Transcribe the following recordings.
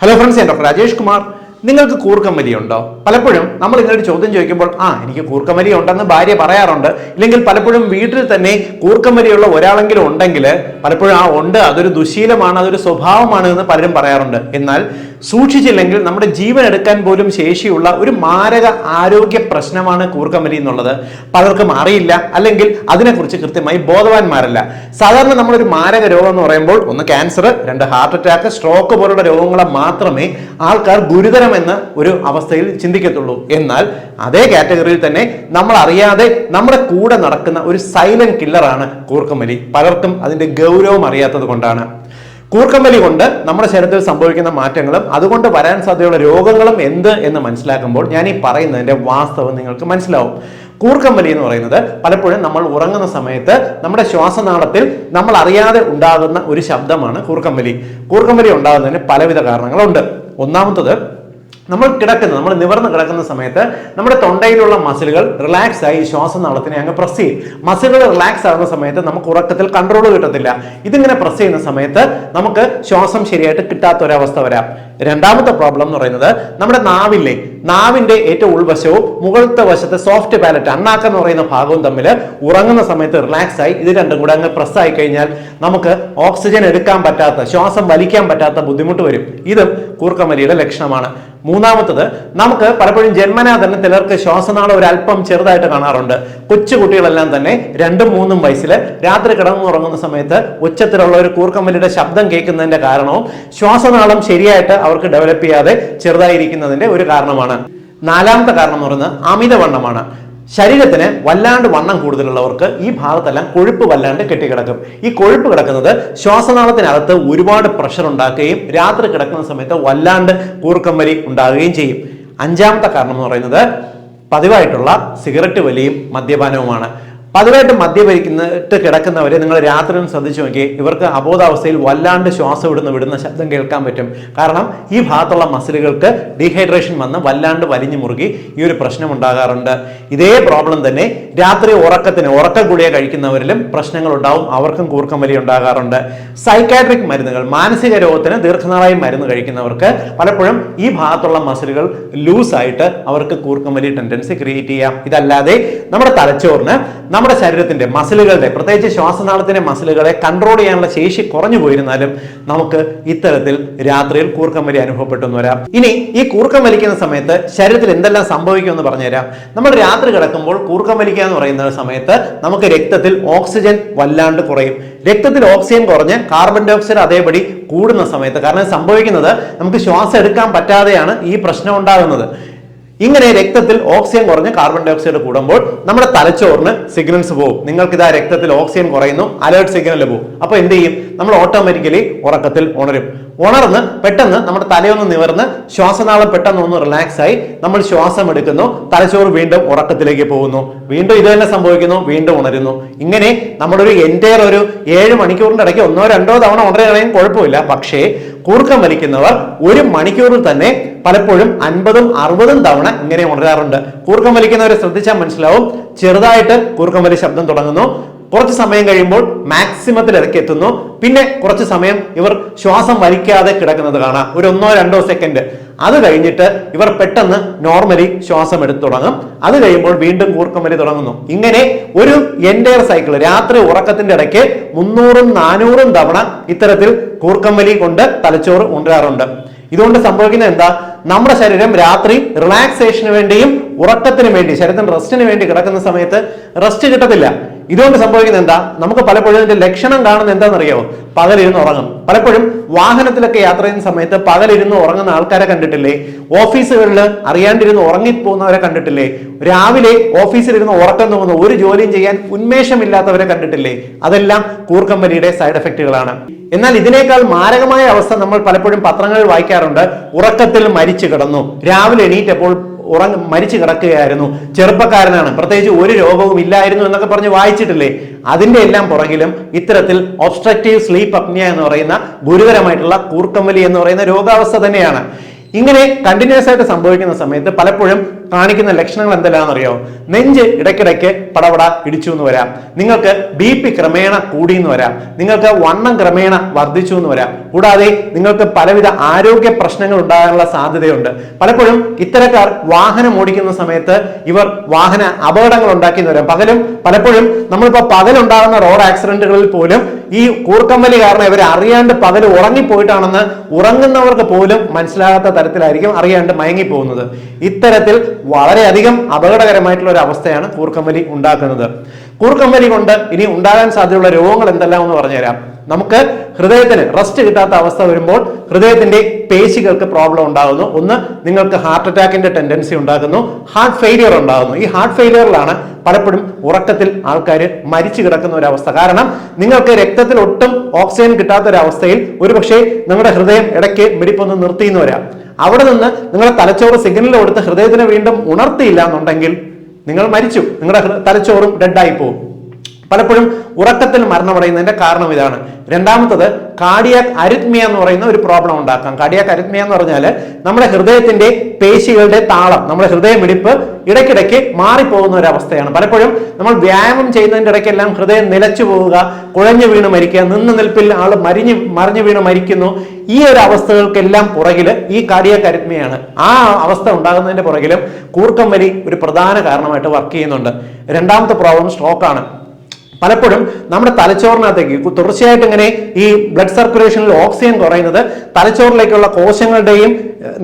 Hello friends ഞാൻ doctor Rajesh Kumar നിങ്ങൾക്ക് കൂർക്കമ്മലി ഉണ്ടോ? പലപ്പോഴും നമ്മൾ ഇങ്ങനൊരു ചോദ്യം ചോദിക്കുമ്പോൾ ആ എനിക്ക് കൂർക്കമ്മലി ഉണ്ടെന്ന് ഭാര്യ പറയാറുണ്ട്. ഇല്ലെങ്കിൽ പലപ്പോഴും വീട്ടിൽ തന്നെ കൂർക്കമ്മലിയുള്ള ഒരാളെങ്കിലും ഉണ്ടെങ്കിൽ പലപ്പോഴും ആ ഉണ്ട് അതൊരു ദുശീലമാണ് അതൊരു സ്വഭാവമാണ് എന്ന് പലരും പറയാറുണ്ട്. എന്നാൽ സൂക്ഷിച്ചില്ലെങ്കിൽ നമ്മുടെ ജീവൻ എടുക്കാൻ പോലും ശേഷിയുള്ള ഒരു മാരക ആരോഗ്യ പ്രശ്നമാണ് കൂർക്കമലി എന്നുള്ളത്. പലർക്കും അറിയില്ല അല്ലെങ്കിൽ അതിനെക്കുറിച്ച് കൃത്യമായി ബോധവാന്മാരല്ല. സാധാരണ നമ്മളൊരു മാരക രോഗം എന്ന് പറയുമ്പോൾ ഒന്ന് ക്യാൻസർ രണ്ട് ഹാർട്ട് അറ്റാക്ക് സ്ട്രോക്ക് പോലുള്ള രോഗങ്ങളെ മാത്രമേ ആൾക്കാർ ഗുരുതരമെന്ന് ഒരു അവസ്ഥയിൽ ചിന്തിക്കത്തുള്ളൂ. എന്നാൽ അതേ കാറ്റഗറിയിൽ തന്നെ നമ്മൾ അറിയാതെ നമ്മുടെ കൂടെ നടക്കുന്ന ഒരു സൈലന്റ് കില്ലറാണ് കൂർക്കമലി. പലർക്കും അതിന്റെ ഗൗരവം അറിയാത്തത് കൊണ്ടാണ്. കൂർക്കമ്പലി കൊണ്ട് നമ്മുടെ ശരീരത്തിൽ സംഭവിക്കുന്ന മാറ്റങ്ങളും അതുകൊണ്ട് വരാൻ സാധ്യതയുള്ള രോഗങ്ങളും എന്ത് എന്ന് മനസ്സിലാക്കുമ്പോൾ ഞാൻ ഈ പറയുന്നതിന്റെ വാസ്തവം നിങ്ങൾക്ക് മനസ്സിലാവും. കൂർക്കമ്പലി എന്ന് പറയുന്നത് പലപ്പോഴും നമ്മൾ ഉറങ്ങുന്ന സമയത്ത് നമ്മുടെ ശ്വാസനാളത്തിൽ നമ്മൾ അറിയാതെ ഉണ്ടാകുന്ന ഒരു ശബ്ദമാണ് കൂർക്കമ്പലി. കൂർക്കമ്പലി ഉണ്ടാകുന്നതിന് പലവിധ കാരണങ്ങളുണ്ട്. ഒന്നാമത്തത് നമ്മൾ കിടക്കുന്ന നമ്മൾ നിവർന്ന് കിടക്കുന്ന സമയത്ത് നമ്മുടെ തൊണ്ടയിലുള്ള മസിലുകൾ റിലാക്സ് ആയി ശ്വാസം നടത്തിനെ അങ്ങ് പ്രസ് ചെയ്യും. മസിലുകൾ റിലാക്സ് ആകുന്ന സമയത്ത് നമുക്ക് ഉറക്കത്തിൽ കൺട്രോൾ കിട്ടത്തില്ല. ഇതിങ്ങനെ പ്രസ് ചെയ്യുന്ന സമയത്ത് നമുക്ക് ശ്വാസം ശരിയായിട്ട് കിട്ടാത്ത ഒരവസ്ഥ വരാം. രണ്ടാമത്തെ പ്രോബ്ലം എന്ന് പറയുന്നത് നമ്മുടെ നാവില്ലേ? നാവിന്റെ ഏറ്റവും ഉൾവശവും മുകളിലത്തെ വശത്തെ സോഫ്റ്റ് പാലറ്റ് അണ്ണാക്ക എന്ന് പറയുന്ന ഭാഗവും തമ്മിൽ ഉറങ്ങുന്ന സമയത്ത് റിലാക്സ് ആയി ഇത് രണ്ടും കൂടെ അങ്ങ് പ്രസ് ആയി കഴിഞ്ഞാൽ നമുക്ക് ഓക്സിജൻ എടുക്കാൻ പറ്റാത്ത ശ്വാസം വലിക്കാൻ പറ്റാത്ത ബുദ്ധിമുട്ട് വരും. ഇതും കൂർക്കമലിയുടെ ലക്ഷണമാണ്. മൂന്നാമത്തത് നമുക്ക് പലപ്പോഴും ജന്മനാ തന്നെ ചിലർക്ക് ശ്വാസനാളം ഒരു അല്പം ചെറുതായിട്ട് കാണാറുണ്ട്. കൊച്ചു കുട്ടികളെല്ലാം തന്നെ രണ്ടും മൂന്നും വയസ്സിൽ രാത്രി കിടന്നുറങ്ങുന്ന സമയത്ത് ഉച്ചത്തിലുള്ള ഒരു കൂർക്കമ്മലിയുടെ ശബ്ദം കേൾക്കുന്നതിന്റെ കാരണവും ശ്വാസനാളം ശരിയായിട്ട് അവർക്ക് ഡെവലപ്പ് ചെയ്യാതെ ചെറുതായിരിക്കുന്നതിന്റെ ഒരു കാരണമാണ്. നാലാമത്തെ കാരണം എന്ന് പറയുന്നത് അമിതവണ്ണമാണ്. ശരീരത്തിന് വല്ലാണ്ട് വണ്ണം കൂടുതലുള്ളവർക്ക് ഈ ഭാഗത്തെല്ലാം കൊഴുപ്പ് വല്ലാണ്ട് കെട്ടിക്കിടക്കും. ഈ കൊഴുപ്പ് കിടക്കുന്നത് ശ്വാസനാളത്തിനകത്ത് ഒരുപാട് പ്രഷർ ഉണ്ടാക്കുകയും രാത്രി കിടക്കുന്ന സമയത്ത് വല്ലാണ്ട് കൂർക്കമ്മലി ഉണ്ടാകുകയും ചെയ്യും. അഞ്ചാമത്തെ കാരണം എന്ന് പറയുന്നത് പതിവായിട്ടുള്ള സിഗരറ്റ് വലിയും മദ്യപാനവുമാണ്. പതിവായിട്ട് മദ്യപരിക്കുന്നിട്ട് കിടക്കുന്നവരെ നിങ്ങൾ രാത്രി ഒന്ന് ശ്രദ്ധിച്ചു നോക്കി ഇവർക്ക് അബോധാവസ്ഥയിൽ വല്ലാണ്ട് ശ്വാസം വിടുന്ന വിടുന്ന ശബ്ദം കേൾക്കാൻ പറ്റും. കാരണം ഈ ഭാഗത്തുള്ള മസിലുകൾക്ക് ഡീഹൈഡ്രേഷൻ വന്ന് വല്ലാണ്ട് വലിഞ്ഞു മുറുകി ഈ ഒരു പ്രശ്നം ഉണ്ടാകാറുണ്ട്. ഇതേ പ്രോബ്ലം തന്നെ രാത്രി ഉറക്കത്തിന് ഉറക്കം കൂടിയ കഴിക്കുന്നവരിലും പ്രശ്നങ്ങൾ ഉണ്ടാവും. അവർക്കും കൂർക്കം വലി ഉണ്ടാകാറുണ്ട്. സൈക്കാട്രിക് മരുന്നുകൾ മാനസിക രോഗത്തിന് ദീർഘനാളായി മരുന്ന് കഴിക്കുന്നവർക്ക് പലപ്പോഴും ഈ ഭാഗത്തുള്ള മസിലുകൾ ലൂസ് ആയിട്ട് അവർക്ക് കൂർക്കം വലിയ ടെൻഡൻസി ക്രിയേറ്റ് ചെയ്യാം. ഇതല്ലാതെ നമ്മുടെ തലച്ചോറിന് നമ്മുടെ ശരീരത്തിന്റെ മസിലുകളുടെ പ്രത്യേകിച്ച് ശ്വാസനാളത്തിന്റെ മസിലുകളെ കൺട്രോൾ ചെയ്യാനുള്ള ശേഷി കുറഞ്ഞു പോയിരുന്നാലും നമുക്ക് ഇത്തരത്തിൽ രാത്രിയിൽ കൂർക്കം വലി അനുഭവപ്പെട്ടെന്ന് വരാം. ഇനി ഈ കൂർക്കം വലിക്കുന്ന സമയത്ത് ശരീരത്തിൽ എന്തെല്ലാം സംഭവിക്കുമെന്ന് പറഞ്ഞുതരാം നമ്മൾ രാത്രി കിടക്കുമ്പോൾ കൂർക്കം വലിക്കുക എന്ന് പറയുന്ന സമയത്ത് നമുക്ക് രക്തത്തിൽ ഓക്സിജൻ വല്ലാണ്ട് കുറയും. രക്തത്തിൽ ഓക്സിജൻ കുറഞ്ഞ് കാർബൺ ഡൈ ഓക്സൈഡ് അതേപടി കൂടുന്ന സമയത്ത് കാരണം സംഭവിക്കുന്നത് നമുക്ക് ശ്വാസം എടുക്കാൻ പറ്റാതെയാണ് ഈ പ്രശ്നം ഉണ്ടാകുന്നത്. ഇങ്ങനെ രക്തത്തിൽ ഓക്സിജൻ കുറഞ്ഞ് കാർബൺ ഡൈ ഓക്സൈഡ് കൂടുമ്പോൾ നമ്മുടെ തലച്ചോറിന് സിഗ്നൽസ് പോകും നിങ്ങൾക്ക് ഇതാ രക്തത്തിൽ ഓക്സിജൻ കുറയുന്നു അലേർട്ട് സിഗ്നൽ പോകും അപ്പൊ എന്ത് ചെയ്യും? നമ്മൾ ഓട്ടോമാറ്റിക്കലി ഉറക്കത്തിൽ ഉണരും. ഉണർന്ന് പെട്ടെന്ന് നമ്മുടെ തലയൊന്ന് നിവർന്ന് ശ്വാസനാളം പെട്ടെന്ന് ഒന്ന് റിലാക്സ് ആയി നമ്മൾ ശ്വാസം എടുക്കുന്നു. തലച്ചോറ് വീണ്ടും ഉറക്കത്തിലേക്ക് പോകുന്നു. വീണ്ടും ഇത് തന്നെ സംഭവിക്കുന്നു. വീണ്ടും ഉണരുന്നു. ഇങ്ങനെ നമ്മുടെ ഒരു എന്റയർ ഒരു ഏഴ് മണിക്കൂറിന്റെ ഇടയ്ക്ക് ഒന്നോ രണ്ടോ തവണ ഉണരുകയാണെങ്കിൽ കുഴപ്പമില്ല. പക്ഷേ കൂർക്കം വലിക്കുന്നവർ ഒരു മണിക്കൂറിൽ തന്നെ പലപ്പോഴും അൻപതും അറുപതും തവണ ഇങ്ങനെ ഉണരാറുണ്ട്. കൂർക്കം വലിക്കുന്നവരെ ശ്രദ്ധിച്ചാൽ മനസ്സിലാവും. ചെറുതായിട്ട് കൂർക്കം വലി ശബ്ദം തുടങ്ങുന്നു. കുറച്ച് സമയം കഴിയുമ്പോൾ മാക്സിമത്തിൽ ഇറക്കി എത്തുന്നു പിന്നെ കുറച്ച് സമയം ഇവർ ശ്വാസം വലിക്കാതെ കിടക്കുന്നത് കാണാം. ഒരു ഒന്നോ രണ്ടോ സെക്കൻഡ് അത് കഴിഞ്ഞിട്ട് ഇവർ പെട്ടെന്ന് നോർമലി ശ്വാസം എടുത്തു തുടങ്ങും. അത് കഴിയുമ്പോൾ വീണ്ടും കൂർക്കം വലി തുടങ്ങുന്നു. ഇങ്ങനെ ഒരു എന്റയർ സൈക്കിൾ രാത്രി ഉറക്കത്തിന്റെ ഇടയ്ക്ക് മുന്നൂറും നാനൂറും തവണ ഇത്തരത്തിൽ കൂർക്കം വലി കൊണ്ട് തലച്ചോറ് ഉണരാറുണ്ട് ഇതുകൊണ്ട് സംഭവിക്കുന്നത് എന്താ? നമ്മുടെ ശരീരം രാത്രി റിലാക്സേഷന് വേണ്ടിയും ഉറക്കത്തിന് വേണ്ടി ശരീരത്തിന് റെസ്റ്റിന് വേണ്ടി കിടക്കുന്ന സമയത്ത് റെസ്റ്റ് കിട്ടത്തില്ല. ഇതുകൊണ്ട് സംഭവിക്കുന്ന എന്താ? നമുക്ക് പലപ്പോഴും ഇതിന്റെ ലക്ഷണം കാണുന്നത് എന്താണെന്നറിയാമോ പകലിരുന്ന് ഉറങ്ങും. പലപ്പോഴും വാഹനത്തിലൊക്കെ യാത്ര ചെയ്യുന്ന സമയത്ത് പകലിരുന്ന് ഉറങ്ങുന്ന ആൾക്കാരെ കണ്ടിട്ടില്ലേ? ഓഫീസുകളിൽ അറിയാണ്ടിരുന്ന് ഉറങ്ങിപ്പോകുന്നവരെ കണ്ടിട്ടില്ലേ? രാവിലെ ഓഫീസിലിരുന്ന് ഉറക്കം തോന്നുന്ന ഒരു ജോലിയും ചെയ്യാൻ ഉന്മേഷമില്ലാത്തവരെ കണ്ടിട്ടില്ലേ? അതെല്ലാം കൂർക്കമ്പനിയുടെ സൈഡ് എഫക്റ്റുകളാണ്. എന്നാൽ ഇതിനേക്കാൾ മാരകമായ അവസ്ഥ നമ്മൾ പലപ്പോഴും പത്രങ്ങളിൽ വായിക്കാറുണ്ട്. ഉറക്കത്തിൽ മരിച്ചു കിടന്നു. രാവിലെ എണീറ്റപ്പോൾ ഉറങ്ങ മരിച്ചു കിടക്കുകയായിരുന്നു. ചെറുപ്പക്കാരനാണ്. പ്രത്യേകിച്ച് ഒരു രോഗവും ഇല്ലായിരുന്നു എന്നൊക്കെ പറഞ്ഞ് വായിച്ചിട്ടില്ലേ? അതിന്റെ എല്ലാം പുറകിലും ഇത്തരത്തിൽ ഒബ്സ്ട്രക്റ്റീവ് സ്ലീപ്പ് അപ്നിയ എന്ന് പറയുന്ന ഗുരുതരമായിട്ടുള്ള കൂർക്കമ്പലി എന്ന് പറയുന്ന രോഗാവസ്ഥ തന്നെയാണ്. ഇങ്ങനെ കണ്ടിന്യൂസ് ആയിട്ട് സംഭവിക്കുന്ന സമയത്ത് പലപ്പോഴും കാണിക്കുന്ന ലക്ഷണങ്ങൾ എന്തെല്ലാം അറിയോ നെഞ്ച് ഇടയ്ക്കിടയ്ക്ക് പടപട ഇടിച്ചു എന്ന് വരാം. നിങ്ങൾക്ക് ബി പി ക്രമേണ കൂടി എന്ന് വരാം. നിങ്ങൾക്ക് വണ്ണം ക്രമേണ വർദ്ധിച്ചു എന്ന് വരാം. കൂടാതെ നിങ്ങൾക്ക് പലവിധ ആരോഗ്യ പ്രശ്നങ്ങൾ ഉണ്ടാകാനുള്ള സാധ്യതയുണ്ട്. പലപ്പോഴും ഇത്തരക്കാർ വാഹനം ഓടിക്കുന്ന സമയത്ത് ഇവർ വാഹന അപകടങ്ങൾ ഉണ്ടാക്കി വരാം. പകലും പലപ്പോഴും നമ്മളിപ്പോൾ പകലുണ്ടാകുന്ന റോഡ് ആക്സിഡന്റുകളിൽ പോലും ഈ കൂർക്കമ്പലി കാരണം ഇവർ അറിയാണ്ട് പകൽ ഉറങ്ങിപ്പോയിട്ടാണെന്ന് ഉറങ്ങുന്നവർക്ക് പോലും മനസ്സിലാകാത്ത തരത്തിലായിരിക്കും അറിയാണ്ട് മയങ്ങിപ്പോകുന്നത്. ഇത്തരത്തിൽ വളരെയധികം അപകടകരമായിട്ടുള്ള ഒരു അവസ്ഥയാണ് കൂർക്കമ്പലി ഉണ്ടാക്കുന്നത്. കൂർക്കമ്പലി കൊണ്ട് ഇനി ഉണ്ടാകാൻ സാധ്യതയുള്ള രോഗങ്ങൾ എന്തെല്ലാം എന്ന് പറഞ്ഞുതരാം. നമുക്ക് ഹൃദയത്തിന് റെസ്റ്റ് കിട്ടാത്ത അവസ്ഥ വരുമ്പോൾ ഹൃദയത്തിന്റെ പേശികൾക്ക് പ്രോബ്ലം ഉണ്ടാകുന്നു. ഒന്ന് നിങ്ങൾക്ക് ഹാർട്ട് അറ്റാക്കിന്റെ ടെൻഡൻസി ഉണ്ടാകുന്നു. ഹാർട്ട് ഫെയിലിയർ ഉണ്ടാകുന്നു. ഈ ഹാർട്ട് ഫെയിലിയറിലാണ് പലപ്പോഴും ഉറക്കത്തിൽ ആൾക്കാർ മരിച്ചു കിടക്കുന്ന ഒരു അവസ്ഥ. കാരണം നിങ്ങൾക്ക് രക്തത്തിൽ ഒട്ടും ഓക്സിജൻ കിട്ടാത്ത ഒരു അവസ്ഥയിൽ ഒരുപക്ഷെ നിങ്ങളുടെ ഹൃദയം ഇടയ്ക്ക് മിടിപ്പൊന്ന് നിർത്തിയെന്ന് വരാം. അവിടെ നിന്ന് നിങ്ങളുടെ തലച്ചോറ് സിഗ്നൽ കൊടുത്ത് ഹൃദയത്തിനെ വീണ്ടും ഉണർത്തിയില്ല എന്നുണ്ടെങ്കിൽ നിങ്ങൾ മരിച്ചു. നിങ്ങളുടെ തലച്ചോറും ഡെഡായി പോകും പലപ്പോഴും ഉറക്കത്തിൽ മരണമടയുന്നതിന്റെ കാരണം ഇതാണ്. രണ്ടാമത്തത് കാർഡിയാക് അരിത്മിയ എന്ന് പറയുന്ന ഒരു പ്രോബ്ലം ഉണ്ടാക്കാം. കാർഡിയാക് അരിത്മിയ എന്ന് പറഞ്ഞാൽ നമ്മുടെ ഹൃദയത്തിന്റെ പേശികളുടെ താളം നമ്മുടെ ഹൃദയമിടിപ്പ് ഇടയ്ക്കിടയ്ക്ക് മാറിപ്പോകുന്ന ഒരു അവസ്ഥയാണ്. പലപ്പോഴും നമ്മൾ വ്യായാമം ചെയ്യുന്നതിന്റെ ഇടയ്ക്കെല്ലാം ഹൃദയം നിലച്ചു പോവുക കുഴഞ്ഞു വീണ് മരിക്കുക നിന്ന് നിൽപ്പിൽ ആൾ മരിഞ്ഞു മറിഞ്ഞു വീണ് മരിക്കുന്നു. ഈ ഒരു അവസ്ഥകൾക്കെല്ലാം പുറകിൽ ഈ കാർഡിയാക് അരിത്മിയാണ് ആ അവസ്ഥ ഉണ്ടാകുന്നതിന്റെ പുറകിലും കൂർക്കം വലി ഒരു പ്രധാന കാരണമായിട്ട് വർക്ക് ചെയ്യുന്നുണ്ട്. രണ്ടാമത്തെ പ്രോബ്ലം സ്ട്രോക്കാണ് പലപ്പോഴും നമ്മുടെ തലച്ചോറിനകത്തേക്ക് തുടർച്ചയായിട്ട് ഇങ്ങനെ ഈ ബ്ലഡ് സർക്കുലേഷനിൽ ഓക്സിജൻ കുറയുന്നത് തലച്ചോറിലേക്കുള്ള കോശങ്ങളുടെയും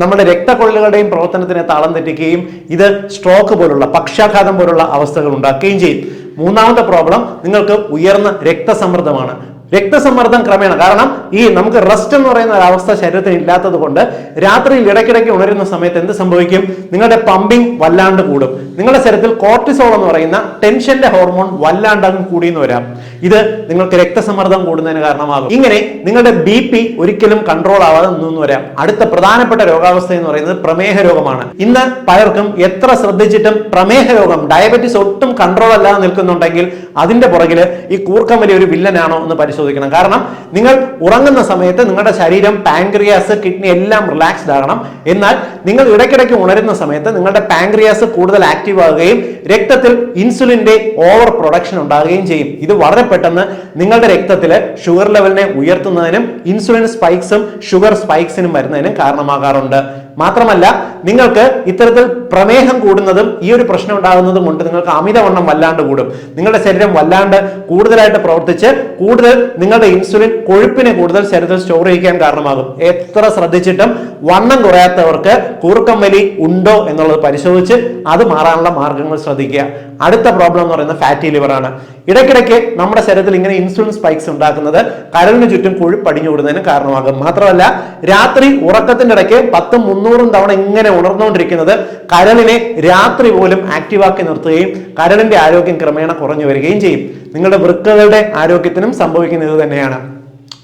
നമ്മുടെ രക്തക്കൊള്ളുകളുടെയും പ്രവർത്തനത്തിനെ താളം തെറ്റിക്കുകയും ഇത് സ്ട്രോക്ക് പോലുള്ള പക്ഷാഘാതം പോലുള്ള അവസ്ഥകൾ ഉണ്ടാക്കുകയും ചെയ്യും. മൂന്നാമത്തെ പ്രോബ്ലം നിങ്ങൾക്ക് ഉയർന്ന രക്തസമ്മർദ്ദമാണ്. രക്തസമ്മർദ്ദം ക്രമേണ. കാരണം ഈ നമുക്ക് റെസ്റ്റ് എന്ന് പറയുന്ന ഒരു അവസ്ഥ ശരീരത്തിന് ഇല്ലാത്തത് കൊണ്ട് രാത്രിയിൽ ഇടയ്ക്കിടയ്ക്ക് ഉണരുന്ന സമയത്ത് എന്ത് സംഭവിക്കും? നിങ്ങളുടെ പമ്പിംഗ് വല്ലാണ്ട് കൂടും. നിങ്ങളുടെ ശരീരത്തിൽ കോർട്ടിസോൾ എന്ന് പറയുന്ന ടെൻഷന്റെ ഹോർമോൺ വല്ലാണ്ട് അങ്ങ് കൂടിയെന്ന് വരാം. ഇത് നിങ്ങൾക്ക് രക്തസമ്മർദ്ദം കൂടുന്നതിന് കാരണമാകും. ഇങ്ങനെ നിങ്ങളുടെ ബി പി ഒരിക്കലും കൺട്രോൾ ആവാതെ നിന്നു വരാം. അടുത്ത പ്രധാനപ്പെട്ട രോഗാവസ്ഥ എന്ന് പറയുന്നത് പ്രമേഹ രോഗമാണ്. ഇന്ന് പലർക്കും എത്ര ശ്രദ്ധിച്ചിട്ടും പ്രമേഹ രോഗം ഡയബറ്റിസ് ഒട്ടും കൺട്രോൾ അല്ലാതെ നിൽക്കുന്നുണ്ടെങ്കിൽ അതിന്റെ പുറകിൽ ഈ കൂർക്കം വലിയ ഒരു വില്ലനാണോ എന്ന് പരിശോധിക്കണം. കാരണം നിങ്ങൾ ഉറങ്ങുന്ന സമയത്ത് നിങ്ങളുടെ ശരീരം പാങ്ക്രിയാസ് കിഡ്നി എല്ലാം റിലാക്സ്ഡ് ആകണം. എന്നാൽ നിങ്ങൾ ഇടയ്ക്കിടയ്ക്ക് ഉണരുന്ന സമയത്ത് നിങ്ങളുടെ പാങ്ക്രിയാസ് കൂടുതൽ ആക്റ്റീവ് ആകുകയും രക്തത്തിൽ ഇൻസുലിന്റെ ഓവർ പ്രൊഡക്ഷൻ ഉണ്ടാകുകയും ചെയ്യും. ഇത് വളരെ പെട്ടെന്ന് നിങ്ങളുടെ രക്തത്തിൽ ഷുഗർ ലെവലിനെ ഉയർത്തുന്നതിനും ഇൻസുലിൻ സ്പൈക്സും ഷുഗർ സ്പൈക്സിനും വരുന്നതിനും കാരണമാകാറുണ്ട്. മാത്രമല്ല നിങ്ങൾക്ക് ഇത്തരത്തിൽ പ്രമേഹം കൂടുന്നതും ഈ ഒരു പ്രശ്നം ഉണ്ടാകുന്നതും കൊണ്ട് നിങ്ങൾക്ക് അമിതവണ്ണം വല്ലാണ്ട് കൂടും. നിങ്ങളുടെ ശരീരം വല്ലാണ്ട് കൂടുതലായിട്ട് പ്രവർത്തിച്ച് കൂടുതൽ നിങ്ങളുടെ ഇൻസുലിൻ കൊഴുപ്പിനെ കൂടുതൽ ശരീരത്തിൽ സ്റ്റോർ ചെയ്യിക്കാൻ കാരണമാകും. എത്ര ശ്രദ്ധിച്ചിട്ടും വണ്ണം കുറയാത്തവർക്ക് കൂർക്കം വലി ഉണ്ടോ എന്നുള്ളത് പരിശോധിച്ച് അത് മാറാനുള്ള മാർഗങ്ങൾ ശ്രദ്ധിക്കുക. അടുത്ത പ്രോബ്ലം എന്ന് പറയുന്നത് ഫാറ്റി ലിവറാണ് ഇടയ്ക്കിടയ്ക്ക് നമ്മുടെ ശരീരത്തിൽ ഇങ്ങനെ ഇൻസുലിൻ സ്പൈക്സ് ഉണ്ടാക്കുന്നത് കരളിന് ചുറ്റും കൊഴുപ്പടിഞ്ഞു കൂടുന്നതിന് കാരണമാകും. മാത്രമല്ല രാത്രി ഉറക്കത്തിന്റെ ഇടയ്ക്ക് പത്തും മുന്നൂറും തവണ ഇങ്ങനെ ഉണർന്നുകൊണ്ടിരിക്കുന്നത് കരളിനെ രാത്രി പോലും ആക്റ്റീവാക്കി നിർത്തുകയും കരളിന്റെ ആരോഗ്യം ക്രമേണ കുറഞ്ഞു വരികയും ചെയ്യും. നിങ്ങളുടെ വൃക്കകളുടെ ആരോഗ്യത്തിനും സംഭവിക്കുന്നത് തന്നെയാണ്.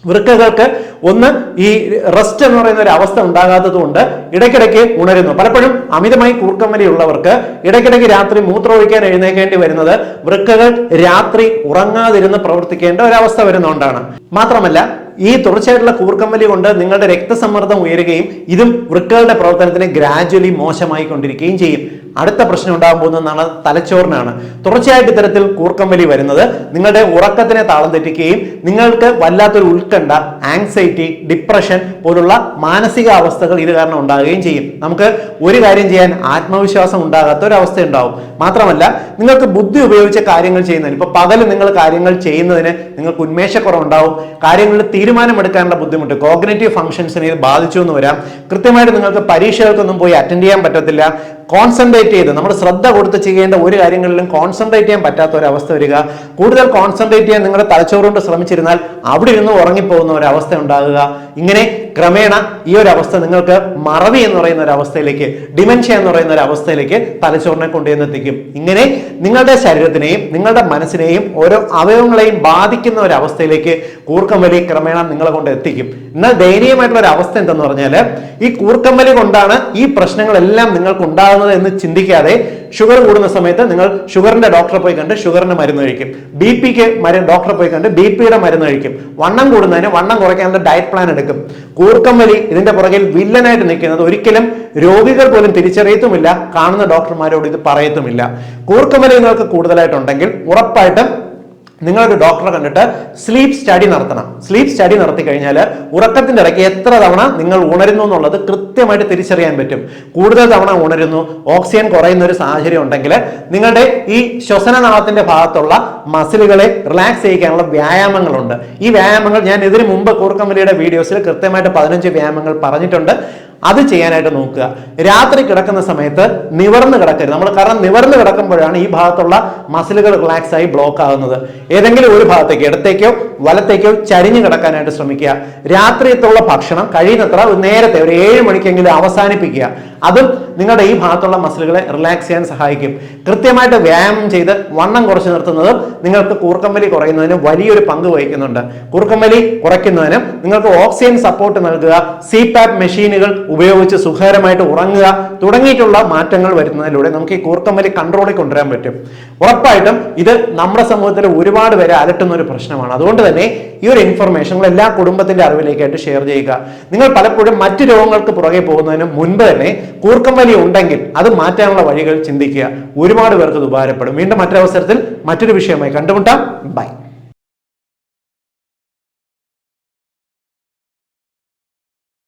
വൃക്കകൾക്ക് ഒന്ന് ഈ റെസ്റ്റ് എന്ന് പറയുന്ന ഒരു അവസ്ഥ ഉണ്ടാകാത്തത് കൊണ്ട് ഇടയ്ക്കിടയ്ക്ക് ഉണരുന്നു. പലപ്പോഴും അമിതമായി കൂർക്കമ്മലി ഉള്ളവർക്ക് ഇടയ്ക്കിടയ്ക്ക് രാത്രി മൂത്രമൊഴിക്കാൻ എഴുന്നേക്കേണ്ടി വരുന്നത് വൃക്കകൾ രാത്രി ഉറങ്ങാതിരുന്ന് പ്രവർത്തിക്കേണ്ട ഒരവസ്ഥ വരുന്നതുകൊണ്ടാണ് മാത്രമല്ല ഈ തുടർച്ചയായിട്ടുള്ള കൂർക്കമ്മലി കൊണ്ട് നിങ്ങളുടെ രക്തസമ്മർദ്ദം ഉയരുകയും ഇതും വൃക്കകളുടെ പ്രവർത്തനത്തിന് ഗ്രാജ്വലി മോശമായി കൊണ്ടിരിക്കുകയും ചെയ്യും. അടുത്ത പ്രശ്നം ഉണ്ടാകാൻ പോകുന്നതാണ് തലച്ചോറിനാണ്. തുടർച്ചയായിട്ട് ഇത്തരത്തിൽ കൂർക്കമ്പലി വരുന്നത് നിങ്ങളുടെ ഉറക്കത്തിനെ താളം തെറ്റിക്കുകയും നിങ്ങൾക്ക് വല്ലാത്തൊരു ഉത്കണ്ഠ ആങ്സൈറ്റി ഡിപ്രഷൻ പോലുള്ള മാനസിക അവസ്ഥകൾ ഇത് കാരണം ഉണ്ടാകുകയും ചെയ്യും. നമുക്ക് ഒരു കാര്യം ചെയ്യാൻ ആത്മവിശ്വാസം ഉണ്ടാകാത്ത ഒരു ഉണ്ടാവും. മാത്രമല്ല നിങ്ങൾക്ക് ബുദ്ധി ഉപയോഗിച്ച കാര്യങ്ങൾ ചെയ്യുന്നതിന് ഇപ്പൊ പകൽ നിങ്ങൾ കാര്യങ്ങൾ ചെയ്യുന്നതിന് നിങ്ങൾക്ക് ഉന്മേഷക്കുറവുണ്ടാവും. കാര്യങ്ങളിൽ തീരുമാനമെടുക്കാനുള്ള ബുദ്ധിമുട്ട് കോഗ്നേറ്റീവ് ഫംഗ്ഷൻസിനെ ഇത് ബാധിച്ചു എന്ന് വരാം. കൃത്യമായിട്ട് നിങ്ങൾക്ക് പരീക്ഷകൾക്കൊന്നും പോയി അറ്റൻഡ് ചെയ്യാൻ പറ്റത്തില്ല. കോൺസെൻട്രേറ്റ് ചെയ്ത് നമ്മൾ ശ്രദ്ധ കൊടുത്ത് ചെയ്യേണ്ട ഒരു കാര്യങ്ങളിലും കോൺസെൻട്രേറ്റ് ചെയ്യാൻ പറ്റാത്ത ഒരു അവസ്ഥ വരിക. കൂടുതൽ കോൺസെൻട്രേറ്റ് ചെയ്യാൻ നിങ്ങളുടെ തലച്ചോറുകൊണ്ട് ശ്രമിച്ചിരുന്നാൽ അവിടെ ഇരുന്ന് ഉറങ്ങിപ്പോകുന്ന ഒരു അവസ്ഥ ഉണ്ടാകുക. ഇങ്ങനെ ക്രമേണ ഈ ഒരു അവസ്ഥ നിങ്ങൾക്ക് മറവി എന്ന് പറയുന്ന ഒരു അവസ്ഥയിലേക്ക് ഡിമെൻഷ്യ എന്ന് പറയുന്ന ഒരു അവസ്ഥയിലേക്ക് തലച്ചോറിനെ കൊണ്ടുവന്നെത്തിക്കും ഇങ്ങനെ നിങ്ങളുടെ ശരീരത്തിനെയും നിങ്ങളുടെ മനസ്സിനെയും ഓരോ അവയവങ്ങളെയും ബാധിക്കുന്ന ഒരു അവസ്ഥയിലേക്ക് കൂർക്കമ്പലി ക്രമേണ നിങ്ങളെ കൊണ്ട് എത്തിക്കും. എന്നാൽ ദയനീയമായിട്ടുള്ള ഒരു അവസ്ഥ എന്തെന്ന് പറഞ്ഞാൽ ഈ കൂർക്കമ്പലി കൊണ്ടാണ് ഈ പ്രശ്നങ്ങളെല്ലാം നിങ്ങൾക്ക് ഉണ്ടാകുന്നത് ഉണ്ടാകുന്നത് എന്ന് ചിന്തിക്കാതെ ഷുഗർ കൂടുന്ന സമയത്ത് നിങ്ങൾ ഷുഗറിന്റെ ഡോക്ടറെ പോയി കണ്ട് ഷുഗറിന്റെ മരുന്ന് കഴിക്കും. ബി പിക്ക് മരുന്ന് ഡോക്ടറെ പോയി കണ്ട് ബി പിയുടെ മരുന്ന് കഴിക്കും. വണ്ണം കൂടുന്നതിന് വണ്ണം കുറയ്ക്കാനുള്ള ഡയറ്റ് പ്ലാൻ എടുക്കും. കൂർക്കം വലി ഇതിന്റെ പുറകിൽ വില്ലനായിട്ട് നിൽക്കുന്നത് ഒരിക്കലും രോഗികൾ പോലും തിരിച്ചറിയത്തുമില്ല. കാണുന്ന ഡോക്ടർമാരോട് ഇത് പറയത്തുമില്ല. കൂർക്കം വലി നിങ്ങൾക്ക് കൂടുതലായിട്ടുണ്ടെങ്കിൽ ഉറപ്പായിട്ടും നിങ്ങളൊരു ഡോക്ടറെ കണ്ടിട്ട് സ്ലീപ്പ് സ്റ്റഡി നടത്തണം. സ്ലീപ്പ് സ്റ്റഡി നടത്തി കഴിഞ്ഞാൽ ഉറക്കത്തിന്റെ ഇടയ്ക്ക് എത്ര തവണ നിങ്ങൾ ഉണരുന്നു എന്നുള്ളത് കൃത്യമായിട്ട് തിരിച്ചറിയാൻ പറ്റും. കൂടുതൽ തവണ ഉണരുന്നു. ഓക്സിജൻ കുറയുന്ന ഒരു സാഹചര്യം ഉണ്ടെങ്കിൽ നിങ്ങളുടെ ഈ ശ്വസന ശ്വസനനാളത്തിന്റെ ഭാഗത്തുള്ള മസിലുകളെ റിലാക്സ് ചെയ്യിക്കാനുള്ള വ്യായാമങ്ങളുണ്ട്. ഈ വ്യായാമങ്ങൾ ഞാൻ ഇതിനു മുമ്പ് കൂർക്കമ്പലിയുടെ വീഡിയോസിൽ കൃത്യമായിട്ട് പതിനഞ്ച് വ്യായാമങ്ങൾ പറഞ്ഞിട്ടുണ്ട്. അത് ചെയ്യാനായിട്ട് നോക്കുക. രാത്രി കിടക്കുന്ന സമയത്ത് നിവർന്ന് കിടക്കരുത്. നമ്മൾ കാരണം നിവർന്ന് കിടക്കുമ്പോഴാണ് ഈ ഭാഗത്തുള്ള മസിലുകൾ റിലാക്സ് ആയി ബ്ലോക്ക് ആകുന്നത് ഏതെങ്കിലും ഒരു ഭാഗത്തേക്ക് ഇടത്തേക്കോ വലത്തേക്കോ ചരിഞ്ഞു കിടക്കാനായിട്ട് ശ്രമിക്കുക. രാത്രിയത്തുള്ള ഭക്ഷണം കഴിയുന്നത്ര ഒരു നേരത്തെ ഒരു ഏഴ് മണിക്കെങ്കിലും അവസാനിപ്പിക്കുക. അതും നിങ്ങളുടെ ഈ ഭാഗത്തുള്ള മസിലുകളെ റിലാക്സ് ചെയ്യാൻ സഹായിക്കും. കൃത്യമായിട്ട് വ്യായാമം ചെയ്ത് വണ്ണം കുറച്ച് നിർത്തുന്നതും നിങ്ങൾക്ക് കൂർക്കമ്പലി കുറയുന്നതിന് വലിയൊരു പങ്ക് വഹിക്കുന്നുണ്ട്. കൂർക്കമ്പലി കുറയ്ക്കുന്നതിനും നിങ്ങൾക്ക് ഓക്സിജൻ സപ്പോർട്ട് നൽകുക സി പാപ്പ് മെഷീനുകൾ ഉപയോഗിച്ച് സുഖകരമായിട്ട് ഉറങ്ങുക തുടങ്ങിയിട്ടുള്ള മാറ്റങ്ങൾ വരുന്നതിലൂടെ നമുക്ക് ഈ കൂർക്കമ്പലി കൺട്രോളിൽ കൊണ്ടുവരാൻ പറ്റും. ഉറപ്പായിട്ടും ഇത് നമ്മുടെ സമൂഹത്തിൽ ഒരുപാട് പേരെ അലട്ടുന്ന ഒരു പ്രശ്നമാണ്. അതുകൊണ്ട് തന്നെ ഈ ഒരു ഇൻഫർമേഷൻ എല്ലാ കുടുംബത്തിന്റെ അറിവിലേക്കായിട്ട് ഷെയർ ചെയ്യുക. നിങ്ങൾ പലപ്പോഴും മറ്റു രോഗങ്ങൾക്ക് പുറകെ പോകുന്നതിന് മുൻപ് തന്നെ കൂർക്കം വലി ഉണ്ടെങ്കിൽ അത് മാറ്റാനുള്ള വഴികൾ ചിന്തിക്കുക. ഒരുപാട് പേർക്ക് ഉപകാരപ്പെടും. വീണ്ടും മറ്റൊരവസരത്തിൽ മറ്റൊരു വിഷയമായി കണ്ടുമുട്ടാം. ബൈ.